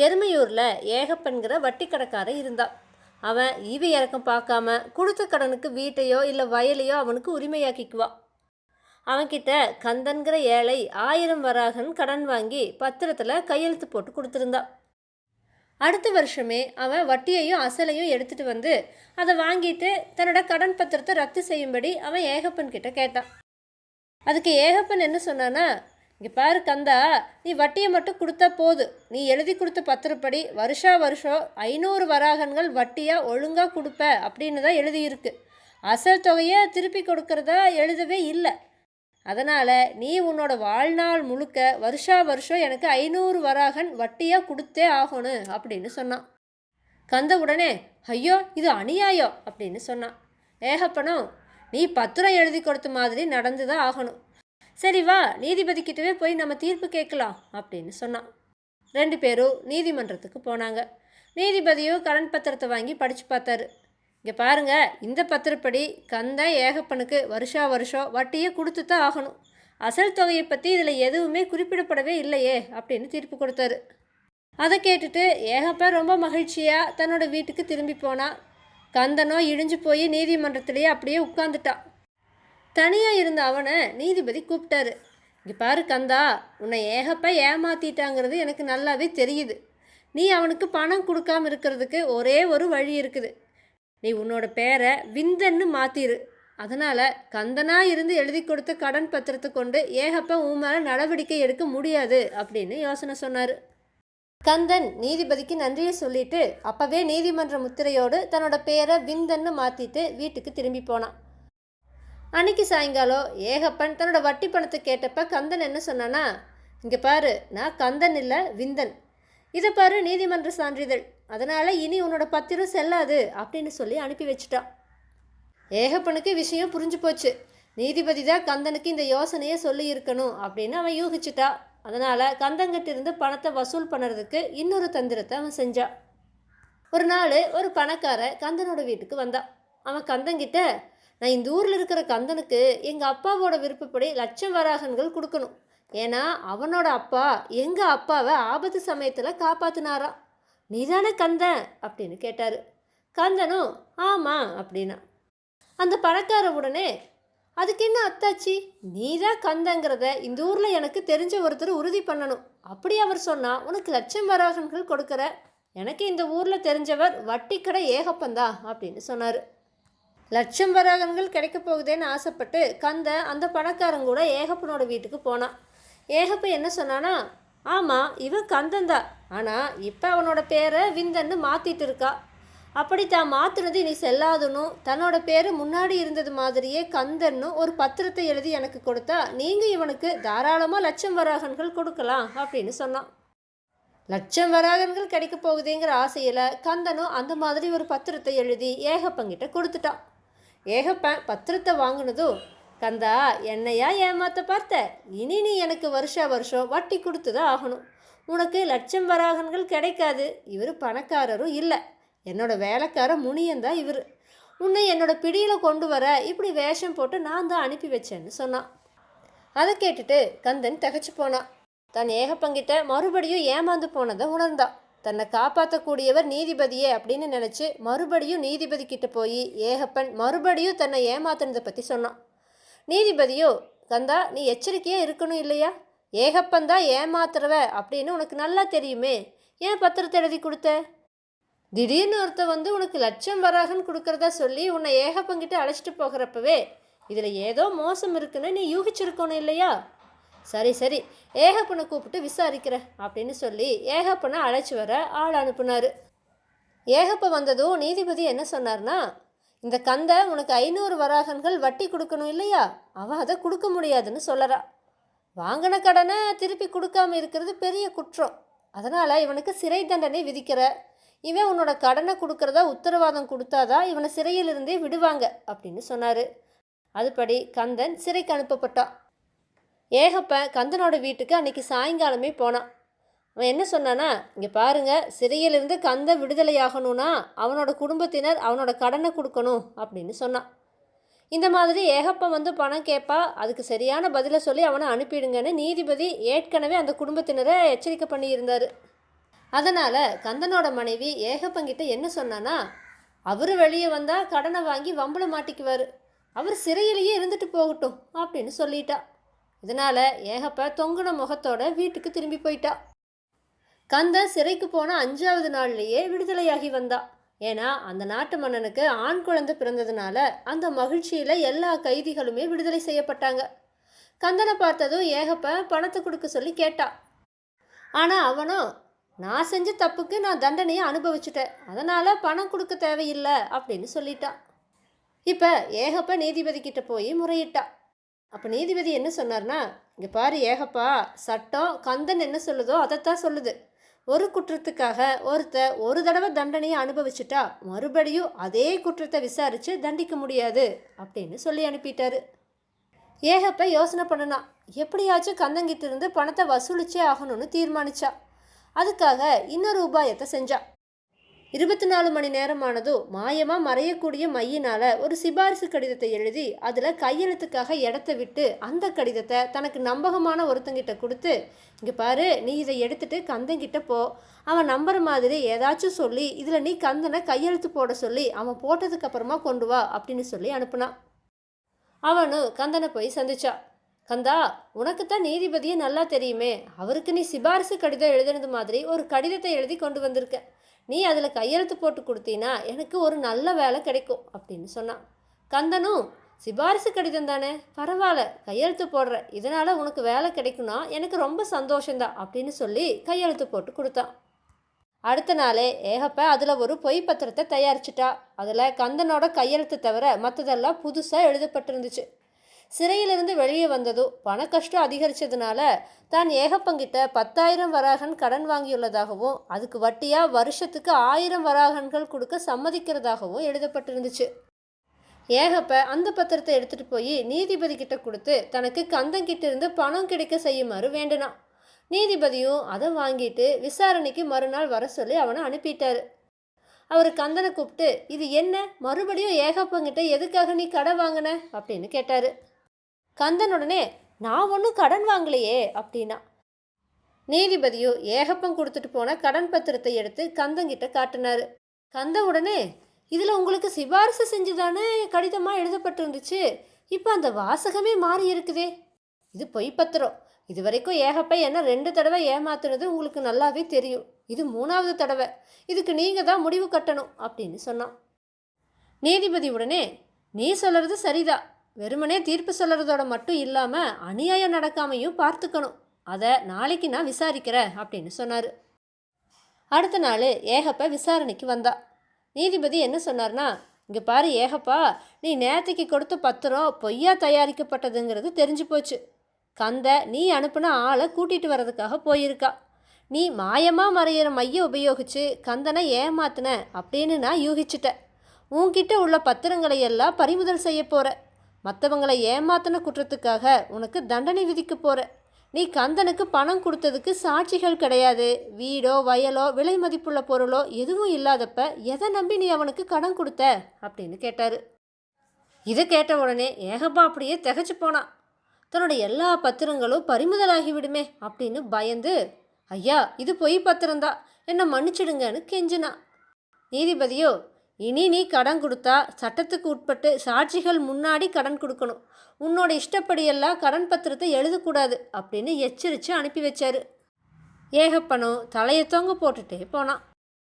எருமையூரில் ஏகப்பன்கிற வட்டி கடைக்காரன் இருந்தான் அவன் ஈவி இறக்கம் பார்க்காம கொடுத்த கடனுக்கு வீட்டையோ இல்லை வயலையோ அவனுக்கு உரிமையாக்கிக்குவான் அவன்கிட்ட கந்தன்கிற ஏழை ஆயிரம் வராகன் கடன் வாங்கி பத்திரத்தில் கையெழுத்து போட்டு கொடுத்துருந்தான் அடுத்த வருஷமே அவன் வட்டியையும் அசலையும் எடுத்துகிட்டு வந்து அதை வாங்கிட்டு தன்னோட கடன் பத்திரத்தை ரத்து செய்யும்படி அவன் ஏகப்பன் கிட்ட. கேட்டான் அதுக்கு ஏகப்பன் என்ன சொன்னான்னா இங்கே பாரு கந்தா நீ வட்டியை மட்டும் கொடுத்தா போது. நீ எழுதி கொடுத்த பத்திரப்படி வருஷா வருஷம் ஐநூறு வராகன்கள் வட்டியாக ஒழுங்காக கொடுப்ப அப்படின்னு தான் எழுதியிருக்கு. அசல் தொகையை திருப்பி கொடுக்கறதா எழுதவே இல்லை. அதனால் நீ உன்னோட வாழ்நாள் முழுக்க வருஷா வருஷம் எனக்கு ஐநூறு வராகன் வட்டியாக கொடுத்தே ஆகணும் அப்படின்னு சொன்னான். கந்த உடனே ஐயோ இது அநியாயம் அப்படின்னு சொன்னான். ஏகப்பணம் நீ பத்திரம் எழுதி கொடுத்த மாதிரி நடந்து தான் ஆகணும். சரி வா நீதிபதி கிட்டவே போய் நம்ம தீர்ப்பு கேட்கலாம் அப்படின்னு சொன்னான். ரெண்டு பேரும் நீதிமன்றத்துக்கு போனாங்க. நீதிபதியும் கடன் பத்திரத்தை வாங்கி படித்து பார்த்தாரு. இங்கே பாருங்க இந்த பத்திரப்படி கந்தன் ஏகப்பனுக்கு வருஷா வருஷம் வட்டியை கொடுத்து தான் ஆகணும். அசல் தொகையை பற்றி இதில் எதுவுமே குறிப்பிடப்படவே இல்லையே அப்படின்னு தீர்ப்பு கொடுத்தாரு. அதை கேட்டுட்டு ஏகப்பன் ரொம்ப மகிழ்ச்சியாக தன்னோட வீட்டுக்கு திரும்பி போனான் கந்தனோ இழிஞ்சு போய் நீதிமன்றத்திலேயே அப்படியே உட்காந்துட்டான் தனியாக இருந்த அவனை நீதிபதி கூப்பிட்டாரு. இங்கே பாரு கந்தா உன்னை ஏகப்ப ஏமாத்திட்டாங்கிறது எனக்கு நல்லாவே தெரியுது. நீ அவனுக்கு பணம் கொடுக்காம இருக்கிறதுக்கு ஒரே ஒரு வழி இருக்குது. நீ உன்னோட பேரை விந்தன்னு மாத்திரு. அதனால் கந்தனாக இருந்து எழுதி கொடுத்த கடன் பத்திரத்தை கொண்டு ஏகப்ப உன் மேலே நடவடிக்கை எடுக்க முடியாது அப்படின்னு யோசனை சொன்னார். கந்தன் நீதிபதிக்கு நன்றியை சொல்லிட்டு அப்போவே நீதிமன்ற முத்திரையோடு தன்னோட பேரை விந்தன்னு மாற்றிட்டு வீட்டுக்கு திரும்பி போனான். அன்னைக்கு சாயங்காலம் ஏகப்பன் தன்னோட வட்டி பணத்தை கேட்டப்ப கந்தன் என்ன சொன்னானா இங்கே பாரு நான் கந்தன் இல்லை விந்தன். இதை பாரு நீதிமன்ற சான்றிதழ். அதனால் இனி உன்னோட பத்திரம் செல்லாது அப்படின்னு சொல்லி அனுப்பி வச்சுட்டான். ஏகப்பனுக்கு விஷயம் புரிஞ்சு போச்சு. நீதிபதி தான் கந்தனுக்கு இந்த யோசனையை சொல்லி இருக்கணும் அப்படின்னு அவன் யூகிச்சிட்டா அதனால் கந்தங்கிட்டிருந்து பணத்தை வசூல் பண்ணுறதுக்கு இன்னொரு தந்திரத்தை அவன் செஞ்சான். ஒரு நாள் ஒரு பணக்கார கந்தனோட வீட்டுக்கு வந்தான். அவன் கந்தங்கிட்ட நான் இந்த ஊரில் இருக்கிற கந்தனுக்கு எங்கள் அப்பாவோட விருப்பப்படி லட்சம் வராகன்கள் கொடுக்கணும். ஏன்னா அவனோட அப்பா எங்கள் அப்பாவை ஆபத்து சமயத்தில் காப்பாற்றினாரா நீதானே கந்தன்? அப்படின்னு கேட்டார். கந்தனும் ஆமாம் அப்படின்னா. அந்த பணக்கார உடனே அதுக்கு என்ன அத்தாச்சி? நீ தான் கந்தங்கிறத இந்த ஊரில் எனக்கு தெரிஞ்ச ஒருத்தர் உறுதி பண்ணணும். அப்படி அவர் சொன்னால் உனக்கு லட்சம் வராகன்கள் கொடுக்குற எனக்கு இந்த ஊரில் தெரிஞ்சவர் வட்டிக்கடை ஏகப்பந்தா அப்படின்னு சொன்னார். லட்சம் வராகன்கள் கிடைக்க போகுதேன்னு ஆசைப்பட்டு கந்த அந்த பணக்காரன் கூட ஏகப்பனோட வீட்டுக்கு போனான். ஏகப்ப என்ன சொன்னானா ஆமாம் இவன் கந்தன்தான் ஆனால் இப்போ அவனோட பேரை விந்தன்னு மாற்றிட்டு இருக்கா. அப்படி தான் மாற்றுனது நீ செல்லாதுன்னும் தன்னோட பேர் முன்னாடி இருந்தது மாதிரியே கந்தன்னு ஒரு பத்திரத்தை எழுதி எனக்கு கொடுத்தா நீங்கள் இவனுக்கு தாராளமாக லட்சம் வராகன்கள் கொடுக்கலாம் அப்படின்னு சொன்னான். லட்சம் வராகன்கள் கிடைக்க போகுதேங்கிற ஆசையில் கந்தனும் அந்த மாதிரி ஒரு பத்திரத்தை எழுதி ஏகப்பங்கிட்ட கொடுத்துட்டான். ஏகப்பன் பத்திரத்தை வாங்கினதும் கந்தா என்னையா ஏமாத்த பார்த்த? இனி நீ எனக்கு வருஷா வருஷம் வட்டி கொடுத்து தான் ஆகணும். உனக்கு லட்சம் வராகன்கள் கிடைக்காது. இவர் பணக்காரரும் இல்லை. என்னோட வேலைக்கார முனியந்தான் இவர். உன்னை என்னோட பிடியில் கொண்டு வர இப்படி வேஷம் போட்டு நான் தான் அனுப்பி வச்சேன்னு சொன்னான். அதை கேட்டுட்டு கந்தன் தகச்சு போனான். தன் ஏகப்பங்கிட்ட மறுபடியும் ஏமாந்து போனதை உணர்ந்தான். தன்னை காப்பாற்றக்கூடியவர் நீதிபதியே அப்படின்னு நினச்சி மறுபடியும் நீதிபதி கிட்ட போய் ஏகப்பன் மறுபடியும் தன்னை ஏமாத்துனதை பற்றி சொன்னான். நீதிபதியோ கந்தா நீ எச்சரிக்கையாக இருக்கணும் இல்லையா? ஏகப்பன் தான் ஏமாத்துறவ அப்படின்னு உனக்கு நல்லா தெரியுமே. ஏன் பத்திரத்தை எழுதி கொடுத்த? திடீர்னு ஒருத்த வந்து உனக்கு லட்சம் வராகன்னு கொடுக்குறதா சொல்லி உன்னை ஏகப்பங்கிட்ட அழைச்சிட்டு போகிறப்பவே இதில் ஏதோ மோசம் இருக்குன்னு நீ யூகிச்சிருக்கணும் இல்லையா? சரி சரி. ஏகப்பனை கூப்பிட்டு விசாரிக்கிற அப்படின்னு சொல்லி ஏகப்பனை அழைச்சி வர ஆள் அனுப்புனார். ஏகப்ப வந்ததும் நீதிபதி என்ன சொன்னார்னா இந்த கந்தை உனக்கு ஐநூறு வராகன்கள் வட்டி கொடுக்கணும் இல்லையா? அவன் அதை கொடுக்க முடியாதுன்னு சொல்லறா. வாங்கின கடனை திருப்பி கொடுக்காம இருக்கிறது பெரிய குற்றம். அதனால் இவனுக்கு சிறை தண்டனை விதிக்கிற. இவன் உன்னோட கடனை கொடுக்கறதா உத்தரவாதம் கொடுத்தாதான் இவனை சிறையிலிருந்தே விடுவாங்க அப்படின்னு சொன்னார். அதுபடி கந்தன் சிறைக்கு அனுப்பப்பட்டான். ஏகப்பன் கந்தனோட வீட்டுக்கு அன்னைக்கு சாயங்காலமே போனான். அவன் என்ன சொன்னானா இங்கே பாருங்க சிறையிலிருந்து கந்த விடுதலையாகணும்னா அவனோட குடும்பத்தினர் அவனோட கடனை கொடுக்கணும் அப்படின்னு சொன்னான். இந்த மாதிரி ஏகப்பன் வந்து பணம் கேட்பா அதுக்கு சரியான பதிலை சொல்லி அவனை அனுப்பிடுங்கன்னு நீதிபதி ஏற்கனவே அந்த குடும்பத்தினரை எச்சரிக்கை பண்ணியிருந்தார். அதனால் கந்தனோட மனைவி ஏகப்பங்கிட்ட என்ன சொன்னான்னா அவர் வெளியே வந்தால் கடனை வாங்கி வம்பளை மாட்டிக்குவார். அவர் சிறையிலேயே இருந்துட்டு போகட்டும் அப்படின்னு சொல்லிட்டா. இதனால் ஏகப்ப தொங்குன முகத்தோட வீட்டுக்கு திரும்பி போயிட்டா. கந்தன் சிறைக்கு போன அஞ்சாவது நாள்லேயே விடுதலையாகி வந்தா. ஏன்னா அந்த நாட்டு மன்னனுக்கு ஆண் குழந்தை பிறந்ததுனால அந்த மகிழ்ச்சியில் எல்லா கைதிகளுமே விடுதலை செய்யப்பட்டாங்க. கந்தனை பார்த்ததும் ஏகப்ப பணத்தை கொடுக்க சொல்லி கேட்டா. ஆனால் அவனும் நான் செஞ்ச தப்புக்கு நான் தண்டனையை அனுபவிச்சுட்டேன். அதனால் பணம் கொடுக்க தேவையில்லை அப்படின்னு சொல்லிட்டான் இப்போ ஏகப்ப நீதிபதி கிட்ட போய் முறையிட்டா. அப்போ நீதிபதி என்ன சொன்னார்னா இங்கே பாரு ஏகப்பா சட்டம் கந்தன் என்ன சொல்லுதோ அதைத்தான் சொல்லுது. ஒரு குற்றத்துக்காக ஒருத்த ஒரு தடவை தண்டனையை அனுபவிச்சுட்டா மறுபடியும் அதே குற்றத்தை விசாரித்து தண்டிக்க முடியாது அப்படின்னு சொல்லி அனுப்பிட்டாரு. ஏகப்ப யோசனை பண்ணனா எப்படியாச்சும் கந்தங்கிட்டிருந்து பணத்தை வசூலிச்சே ஆகணும்னு தீர்மானிச்சா. அதுக்காக இன்னொரு உபாயத்தை செஞ்சா. இருபத்தி நாலு மணி நேரமானதோ மாயமாக மறையக்கூடிய மையினால் ஒரு சிபாரிசு கடிதத்தை எழுதி அதில் கையெழுத்துக்காக இடத்த விட்டு அந்த கடிதத்தை தனக்கு நம்பகமான ஒருத்தங்கிட்ட கொடுத்து இங்கே பாரு நீ இதை எடுத்துட்டு கந்தங்கிட்ட போ. அவன் நம்புற மாதிரி ஏதாச்சும் சொல்லி இதில் நீ கந்தனை கையெழுத்து போட சொல்லி அவன் போட்டதுக்கப்புறமா கொண்டு வா அப்படின்னு சொல்லி அனுப்புனான் அவனும் கந்தனை போய் சந்திச்சா. கந்தா உனக்கு தான் நீதிபதியே நல்லா தெரியுமே. அவருக்கு நீ சிபாரிசு கடிதம் எழுதுனது மாதிரி ஒரு கடிதத்தை எழுதி கொண்டு வந்திருக்க. நீ அதில் கையெழுத்து போட்டு கொடுத்தீன்னா எனக்கு ஒரு நல்ல வேலை கிடைக்கும் அப்படின்னு சொன்னான். கந்தனும் சிபாரிசு கடிதம் தானே? பரவாயில்ல கையெழுத்து போடுற. இதனால் உனக்கு வேலை கிடைக்கும்னா எனக்கு ரொம்ப சந்தோஷந்தான் அப்படின்னு சொல்லி கையெழுத்து போட்டு கொடுத்தான். அடுத்த நாளே ஏகப்ப அதில் ஒரு பொய் பத்திரத்தை தயாரிச்சிட்டா. அதில் கந்தனோட கையெழுத்து தவிர மற்றதெல்லாம் புதுசாக எழுதப்பட்டிருந்துச்சு. சிறையிலிருந்து வெளியே வந்ததும் பண கஷ்டம் அதிகரித்ததுனால தான் ஏகப்பங்கிட்ட பத்தாயிரம் வராகன் கடன் வாங்கியுள்ளதாகவும் அதுக்கு வட்டியாக வருஷத்துக்கு ஆயிரம் வராகன்கள் கொடுக்க சம்மதிக்கிறதாகவும் எழுதப்பட்டிருந்துச்சு. ஏகப்ப அந்த பத்திரத்தை எடுத்துகிட்டு போய் நீதிபதி கிட்ட கொடுத்து தனக்கு கந்தங்கிட்ட இருந்து பணம் கிடைக்க செய்யுமாறு வேண்டினான். நீதிபதியும் அதை வாங்கிட்டு விசாரணைக்கு மறுநாள் வர சொல்லி அவனை அனுப்பிட்டார். அவர் கந்தனை கூப்பிட்டு இது என்ன? மறுபடியும் ஏகப்பங்கிட்ட எதுக்காக நீ கடன் வாங்கின? அப்படின்னு கேட்டார். கந்தனுடனே நான் ஒன்றும் கடன் வாங்கலையே அப்படின்னா. நீதிபதியோ ஏகப்பம் கொடுத்துட்டு போன கடன் பத்திரத்தை எடுத்து கந்தங்கிட்ட காட்டினாரு. கந்த உடனே இதில் உங்களுக்கு சிபாரிசு செஞ்சுதானே கடிதமாக எழுதப்பட்டிருந்துச்சு. இப்போ அந்த வாசகமே மாறி இருக்குதே. இது பொய் பத்திரம். இது வரைக்கும் ஏகப்ப என்ன ரெண்டு தடவை ஏமாத்துனது உங்களுக்கு நல்லாவே தெரியும். இது மூணாவது தடவை. இதுக்கு நீங்கள் தான் முடிவு கட்டணும் அப்படின்னு சொன்னான். நீதிபதி உடனே நீ சொல்கிறது சரிதான். வெறுமனே தீர்ப்பு சொல்கிறதோட மட்டும் இல்லாமல் அநியாயம் நடக்காமையும் பார்த்துக்கணும். அதை நாளைக்கு நான் விசாரிக்கிறேன் அப்படின்னு சொன்னார். அடுத்த நாள் ஏகப்ப விசாரணைக்கு வந்தா. நீதிபதி என்ன சொன்னார்னா இங்கே பாரு ஏகப்பா நீ நேற்றுக்கு கொடுத்த பத்திரம் பொய்யா தயாரிக்கப்பட்டதுங்கிறது தெரிஞ்சு போச்சு. கந்த நீ அனுப்பின ஆளை கூட்டிகிட்டு வர்றதுக்காக போயிருக்கா. நீ மாயமாக மறையிற மைய உபயோகித்து கந்தனை ஏமாத்தின அப்படின்னு நான் யூகிச்சிட்டேன். உன்கிட்ட உள்ள பத்திரங்களை எல்லாம் பறிமுதல் செய்ய போகிற மற்றவங்களை ஏமாத்தின குற்றத்துக்காக உனக்கு தண்டனை விதிக்க போகிற நீ கந்தனுக்கு பணம் கொடுத்ததுக்கு சாட்சிகள் கிடையாது. வீடோ வயலோ விலை மதிப்புள்ள பொருளோ எதுவும் இல்லாதப்ப எதை நம்பி நீ அவனுக்கு கடன் கொடுத்த? அப்படின்னு கேட்டார். இதை கேட்ட உடனே ஏகப்பா அப்படியே திகச்சு போனான். தன்னோட எல்லா பத்திரங்களும் பறிமுதலாகி விடுமே அப்படின்னு பயந்து ஐயா இது பொய் பத்திரம்தான் என்னை மன்னிச்சிடுங்கன்னு கெஞ்சினான். நீதிபதியோ இனி நீ கடன் கொடுத்தா சட்டத்துக்கு உட்பட்டு சாட்சிகள் முன்னாடி கடன் கொடுக்கணும். உன்னோட இஷ்டப்படியெல்லாம் கடன் பத்திரத்தை எழுதக்கூடாது அப்படின்னு எச்சரித்து அனுப்பி வச்சாரு. ஏகப்பனும் தலையை தொங்க போட்டுட்டே போனான்.